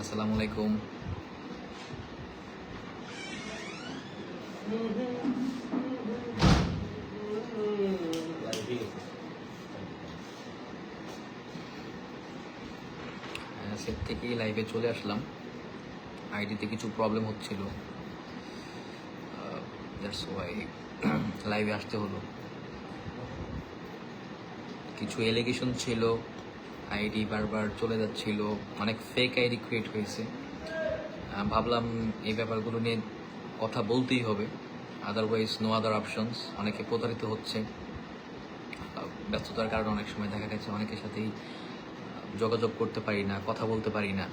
আসসালামু আলাইকুম। সেট থেকেই লাইভে চলে আসলাম। আইডিতে কিছু প্রবলেম হচ্ছিল। দ্যাটস ওয়াই লাইভে আসতে হলো। কিছু এলিগেশন ছিল। আইডি বারবার চলে যাচ্ছিল, অনেক ফেক আইডি ক্রিয়েট হয়েছে। ভাবলাম এই ব্যাপারগুলো নিয়ে কথা বলতেই হবে। আদারওয়াইজ নো আদার অপশনস অনেকে প্রতারিত হচ্ছে। ব্যস্ততার কারণে অনেক সময় দেখা গেছে অনেকের সাথেই যোগাযোগ করতে পারি না, কথা বলতে পারি না।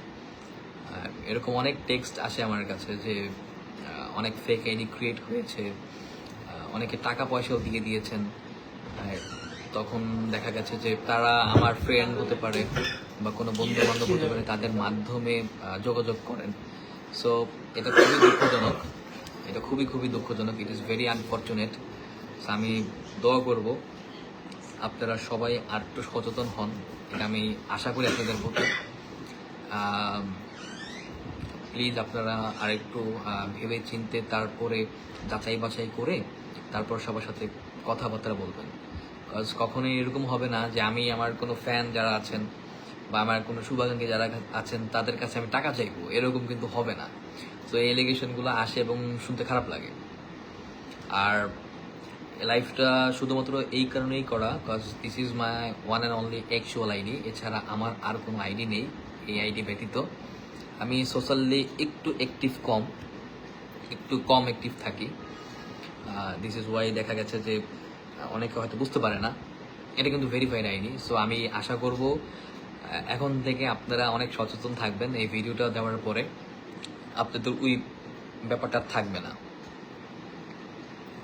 এরকম অনেক টেক্সট আসে আমার কাছে যে অনেক ফেক আইডি ক্রিয়েট হয়েছে। অনেকে টাকা পয়সাও দিয়ে দিয়েছেন। তখন দেখা গেছে যে তারা আমার ফ্রেন্ড হতে পারে বা কোনো বন্ধু বান্ধব হতে পারে, তাদের মাধ্যমে যোগাযোগ করেন। সো এটা খুবই দুঃখজনক। এটা খুবই খুবই দুঃখজনক। ইট ইজ ভেরি আনফর্চুনেট আমি দোয়া করব আপনারা সবাই আর একটু সচেতন হন। এটা আমি আশা করি আপনাদের প্রতি প্লিজ আপনারা আরেকটু ভেবে চিনতে তারপরে যাচাই বাছাই করে তারপর সবার সাথে কথাবার্তা বলবেন। Cause কখনোই এরকম হবে না যে আমি আমার কোনো ফ্যান যারা আছেন বা আমার কোনো শুভাকাঙ্ক্ষী যারা আছেন, তাদের কাছে আমি টাকা চাইব। এরকম কিন্তু হবে না। তো এই এলিগেশনগুলো আসে এবং শুনতে খারাপ লাগে। আর লাইফটা শুধুমাত্র এই কারণেই করা cause this is my one and only actual ID এছাড়া আমার আর কোনো আইডি নেই, এই আইডি ব্যতীত। আমি সোশ্যালি একটু অ্যাক্টিভ কম, একটু কম অ্যাক্টিভ থাকি। দিস ইজ ওয়াই দেখা গেছে যে অনেকে হয়তো বুঝতে পারে না। এটা কিন্তু ভেরিফাইড আইডি সো আমি আশা করব এখন থেকে আপনারা অনেক সচেতন থাকবেন এই ভিডিওটা দেওয়ার পরে। আপনাদের ওই ব্যাপারটা থাকবে না।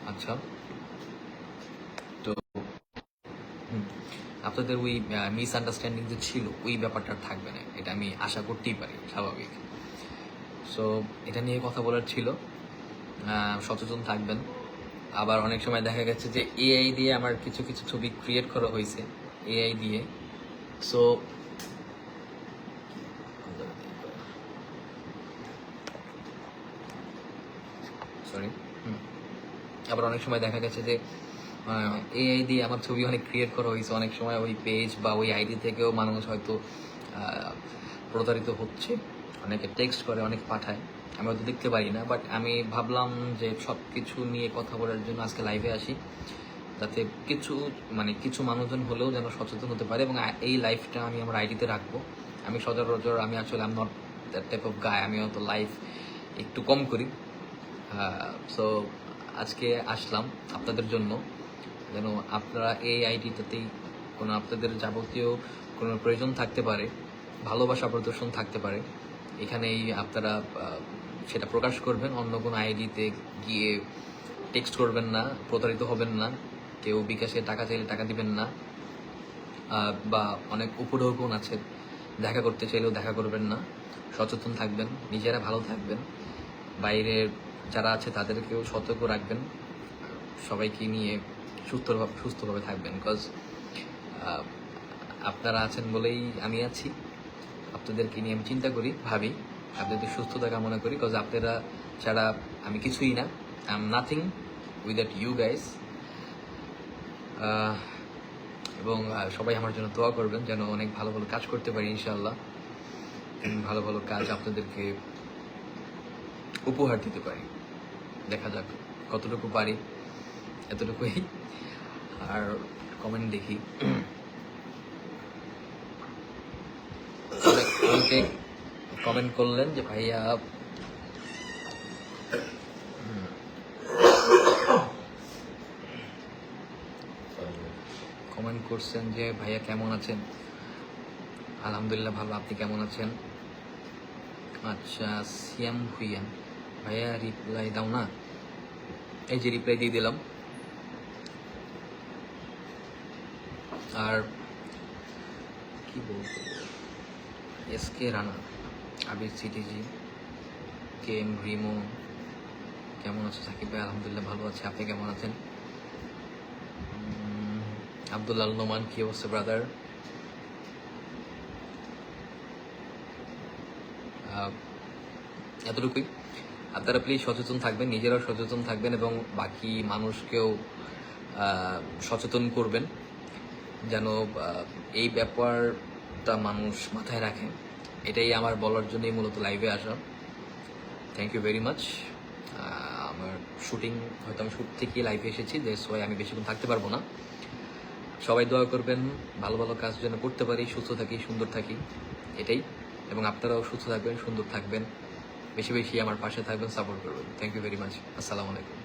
আচ্ছা। তো আপনাদের ওই মিসআন্ডারস্ট্যান্ডিং যে ছিল, ওই ব্যাপারটা থাকবে না। এটা আমি আশা করতেই পারি, স্বাভাবিক। সো এটা নিয়ে কথা বলার ছিল। সচেতন থাকবেন। আবার অনেক সময় দেখা গেছে যে এআই দিয়ে আমার কিছু কিছু ছবি ক্রিয়েট করা হয়েছে এআই দিয়ে। সো সরি আবার অনেক সময় দেখা গেছে যে এআই দিয়ে আমার ছবি অনেক ক্রিয়েট করা হয়েছে। অনেক সময় ওই পেজ বা ওই আইডি থেকেও মানুষ হয়তো প্রতারিত হচ্ছে। অনেকে টেক্সট করে, অনেক পাঠায়। আমি হয়তো দেখতে পারি না বাট আমি ভাবলাম যে সব কিছু নিয়ে কথা বলার জন্য আজকে লাইভে আসি। যাতে কিছু মানে কিছু মানুষজন হলেও যেন সচেতন হতে পারে এবং এই লাইফটা আমি আমার আইডিতে রাখব। আমি সচরাচর, আমি আসলে I'm not that type of guy আমি হয়তো লাইফ একটু কম করি। সো আজকে আসলাম আপনাদের জন্য। যেন আপনারা এই আইডিটাতেই কোনো আপনাদের যাবতীয় কোনো প্রয়োজন থাকতে পারে, ভালোবাসা প্রদর্শন থাকতে পারে। এখানেই আপনারা সেটা প্রকাশ করবেন, অন্য কোনো আইডিতে গিয়ে টেক্সট করবেন না, প্রতারিত হবেন না, কেউ বিকাশে টাকা চাইলে টাকা দিবেন না বা অনেক উপরেও গুণ আছে, দেখা করতে চাইলেও দেখা করবেন না, সচেতন থাকবেন, নিজেরা ভালো থাকবেন, বাইরে যারা আছে তাদেরকেও সতর্ক রাখবেন, সবাইকে নিয়ে সুস্থভাবে সুস্থভাবে থাকবেন বিকজ আপনারা আছেন বলেই আমি আছি, আপনাদেরকে নিয়ে আমি চিন্তা করি, ভাবি আপনাদের সুস্থতা কামনা করি বিকজ আপনারা ছাড়া আমি কিছুই না। I am nothing without you guys এবং সবাই আমার জন্য দোয়া করবেন যেন অনেক ভালো ভালো কাজ করতে পারি ইনশাল্লাহ ভালো ভালো কাজ আপনাদেরকে উপহার দিতে পারি। দেখা যাক কতটুকু পারি, এতটুকুই। আর কমেন্ট দেখি। অনেক- কমেন্ট করলেন যে, ভাইয়া কমেন্ট করছেন যে, ভাইয়া কেমন আছেন? আলহামদুলিল্লাহ ভালো, আপনি কেমন আছেন? আচ্ছা সিয়াম ভুইয়া ভাইয়া রিপ্লাই দাও না। এই যে রিপ্লাই দিয়ে দিলাম। আর কি বলব? S K Rana. Abir CTG K M Rimo, কেমন আছে সাকিব ভাই? আলহামদুলিল্লাহ ভালো আছে। আপনি কেমন আছেন? আবদুল্লাহ নোমান, কি অবস্থা ব্রাদার এতটুকুই। আপনারা প্লিজ সচেতন থাকবেন, নিজেরাও সচেতন থাকবেন এবং বাকি মানুষকেও সচেতন করবেন। যেন এই ব্যাপারটা মানুষ মাথায় রাখেন এটাই আমার বলার জন্যই মূলত লাইভে আসা। থ্যাংক ইউ ভেরি মাচ আমার শুটিং হয়তো আমি শুট থেকে লাইভে এসেছি যে সোয়াই আমি বেশিক্ষণ থাকতে পারব না। সবাই দোয়া করবেন, ভালো ভালো কাজ যেন করতে পারি, সুস্থ থাকি, সুন্দর থাকি, এটাই। এবং আপনারাও সুস্থ থাকবেন, সুন্দর থাকবেন, বেশি বেশি আমার পাশে থাকবেন সাপোর্ট করবেন। থ্যাংক ইউ ভেরি মাচ আসসালামু আলাইকুম।